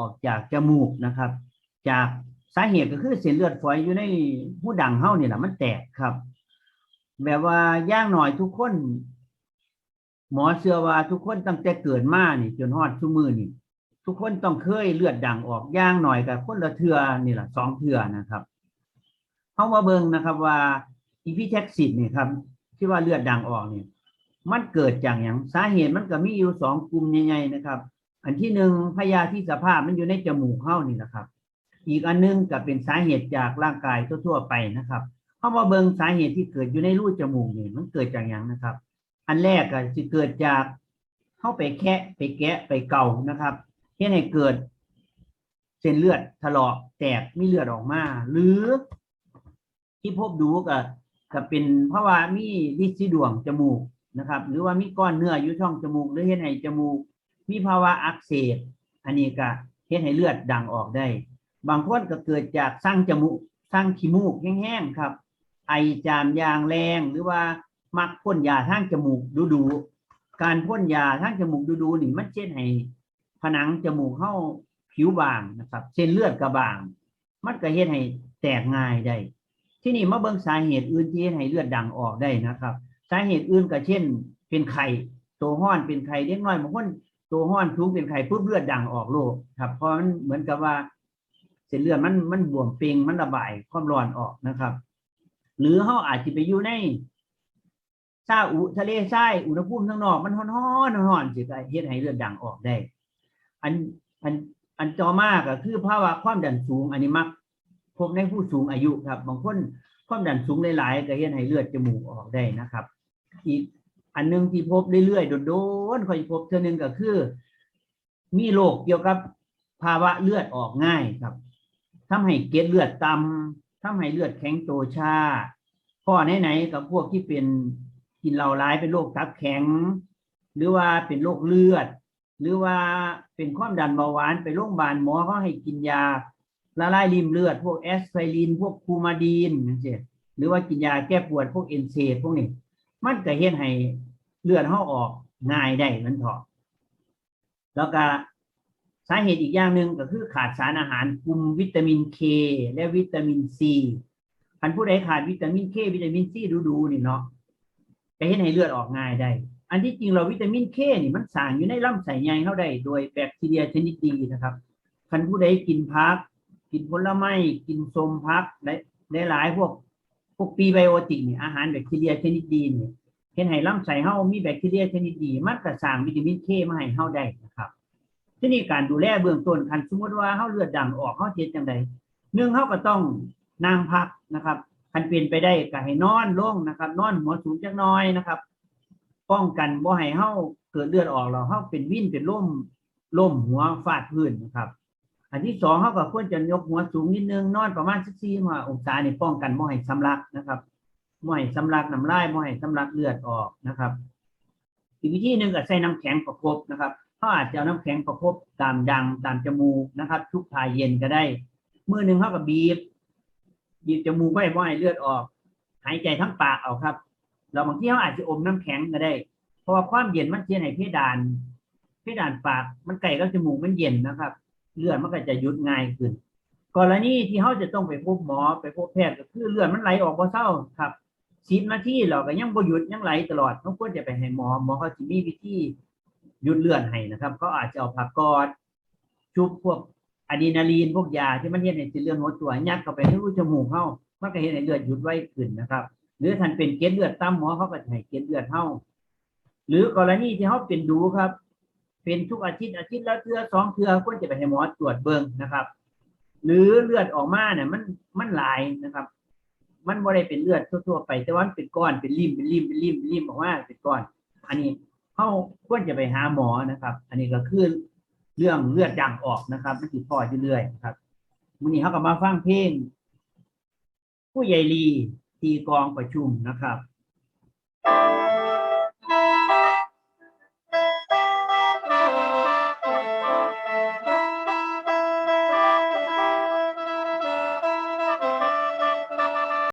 ออกจากจมูกนะครับ จากสาเหตุก็คือเส้นเลือดฝอยอยู่ในหูดังเฮ้านี่แหละมันแตกครับ แบบว่าย่างหน่อยทุกคน หมอเชื่อว่าทุกคนตั้งแต่เกิดมานี่ จนฮอดชั่วมือนี่ ทุกคนต้องเคยเลือดดังออกย่างหน่อยกับคนละเทือนี่แหละสองเทือนะครับเขามาเบิงนะครับว่าอีพิแท็กซิดนี่ครับ ที่ว่าเลือดดังออกเนี่ยมันเกิดจากอย่างสาเหตุมันก็มีอยู่สองกลุ่มใหญ่ๆนะครับ อันที่หนึ่งพยาธิสภาพมันอยู่ในจมูกเข้านี่แหละครับ อีกอันหนึงก็เป็นสาเหตุจากร่างกายทั่วๆไปนะครับเข้ามาเบิงสาเหตุที่เกิดอยู่ในรูจมูกนี่มันเกิดจากอย่างนะครับ อันแรกก็จะเกิดจากเข้าไปแคะไปแกะไปเกานะครับเฮ็ดให้เกิดเส้นเลือดถลอกแตกมีเลือดออกมา หรือที่พบดูก็ก็เป็นเพราะว่ามีลิซีดวงจมูกนะครับ หรือว่ามีก้อนเนื้ออยู่ช่องจมูก หรือเฮ็ดให้จมูก มีภาวะอักเสบอันนี้ก็เฮ็ดให้เลือดดังออกได้ บางคนก็เกิดจากสร้างจมูกสร้างขี้มูกแห้งๆครับ ไอจามยางแรงหรือว่ามักพ่นยาทางจมูกดูๆการพ่นยาทางจมูกดูๆนี่มันเช่นให้ผนังจมูกเข้าผิวบางนะครับ เส้นเลือดกระบาง มันก็เฮ็ดให้แตกง่ายได้ ที่นี่มาเบิ่งสาเหตุอื่นที่เฮ็ดให้เลือดดังออกได้นะครับ สาเหตุอื่นก็เช่น เป็นไข้ตัวห้อนเป็นไข้เล็กน้อยบางคน ตัวห้อนทุกเป็นไข้ปุ๊บเลือดดังออกโลกครับเพราะมันเหมือนกับว่าเส้นเลือดมันมันบวมเป่งมันระบายความร้อนออกนะครับ หรือเขาอาจจะไปอยู่ในซาอุทะเลทรายอุณหภูมิข้างนอกมันร้อนร้อนร้อนสิก็เฮ็ดให้เลือดดังออกได้ อันอันอันต่อมาก็คือภาวะความดันสูง อันนี้มักพบในผู้สูงอายุครับ บางคนความดันสูงหลายๆก็เฮ็ดให้เลือดจมูกออกได้นะครับ อีก อันหนึงที่พบเรื่อยๆโดนๆค่อยพบเท่านึงก็คือ มีโรคเกี่ยวกับภาวะเลือดออกง่ายครับทำให้เกล็ดเลือดต่ำทำให้เลือดแข็งโตช้าพ่อไหนๆกับพวกที่เป็นกินเหล้าร้ายเป็นโรคตับแข็ง หรือว่าเป็นโรคเลือด หรือว่าเป็นความดันเบาหวานไปโรงพยาบาลหมอเขาให้กินยาละลายริมเลือด พวกแอสไพริน พวกคูมาดีนนั่นสิหรือว่ากินยาแก้ปวดพวกเอนเซดพวกนี้มันก็เฮ็ดให้ เลือดเขาออกง่ายได้มันเถอะแล้วก็สาเหตุอีกอย่างหนึ่งก็คือขาดสารอาหารกลุ่มวิตามินเคและวิตามินซีคันผู้ใดขาดวิตามินเควิตามินซีดูๆนี่เนาะก็เฮ็ดให้เลือดออกง่ายได้ อันที่จริงเราวิตามินเคนี่มันสร้างอยู่ในลำไส้ใหญ่เฮาได้ โดยแบคทีเรียชนิดดีนะครับคันผู้ใดกินผัก กินผลไม้กินส้มผักและหลายๆพวกพวกปีไบโอติกนี่อาหารแบคทีเรียชนิดดีเนี่ย เห็นให้ลำไส้เฮามีแบคทีเรียชนิดดีมันก็สร้างวิตามินเคมาให้เฮาได้นะครับทีนี้การดูแลเบื้องต้นคันสมมติว่าเฮาเลือดดังออกเฮาเฮ็ดจังไดหนึ่งเฮาก็ต้องนั่งพักนะครับคันเป็นไปได้ก็ให้นอนลงนะครับ นอนหัวสูงจักหน้อยนะครับ ป้องกันบ่ให้เฮาเกิดเลือดออกแล้วเฮาเป็นวิ่นเป็นล่มล่มหัวฟาดพื้นนะครับ อันที่สองเขาก็ควรจะยกหัวสูงนิดนึงนอนประมาณสักสี่มาองศาในป้องกันไม่ให้สำลักนะครับ ม่ให้สำลักน้ำลายไม่ให้สำลักเลือดออกนะครับอีกวิธีหนึ่งก็ใส่น้ำแข็งประคบนะครับเขาอาจจะเอาน้ำแข็งประคบตามดังตามจมูกนะครับ ทุกทายเย็นก็ได้มือหนึ่งเขาก็บีบบีบจมูกไว้ไม่ให้เลือดออก หายใจทั้งปากเอาครับ เราบางทีเขาอาจจะอมน้ำแข็งก็ได้ เพราะว่าความเย็นมันเทียนให้เพดานเพดานปากมันไก่กับจมูกมันเย็นนะครับ เลือดมันก็จะหยุดง่ายขึ้นกรณีที่เขาจะต้องไปพบหมอไปพบแพทย์ก็คือเลือดมันไหลออกบ่เศร้าครับ สิบนาทีเราก็ยังบ่หยุดยังไหลตลอดเขาควรจะไปให้หมอหมอเขาจะมีวิธีหยุดเลือดให้นะครับเขาอาจจะเอาผักกอดชุบพวกอะดรีนาลีนพวกยาที่มันเฮ็ดให้เส้นเลือดหัวตัวยัดเข้าไปในรูจมูกเขามันก็เฮ็ดให้เลือดหยุดไว้ขึ้นนะครับ หรือท่านเป็นเกล็ดเลือดต่ำหมอเขาก็จะให้เกล็ดเลือดเฮาหรือกรณีที่เขาเป็นดูครับ เป็นทุกอาทิตย์อาทิตย์ละเทือสองเทือควรจะไปให้หมอตรวจเบิ่งนะครับ หรือเลือดออกมาเนี่ยมันมันหลายนะครับ มันบ่ได้เป็นเลือดทั่วๆไป แต่ว่ามันเป็นก้อนเป็นริมเป็นริมเป็นริมเป็นริมบอกว่าเป็นก้อน อันนี้เขาควรจะไปหาหมอนะครับ อันนี้ก็คือเรื่องเลือดดังออกนะครับมันติดพออยู่เรื่อยนะครับวันนี้เขาก็มาฟังเพลงผู้ใหญ่ลีตีกองประชุมนะครับ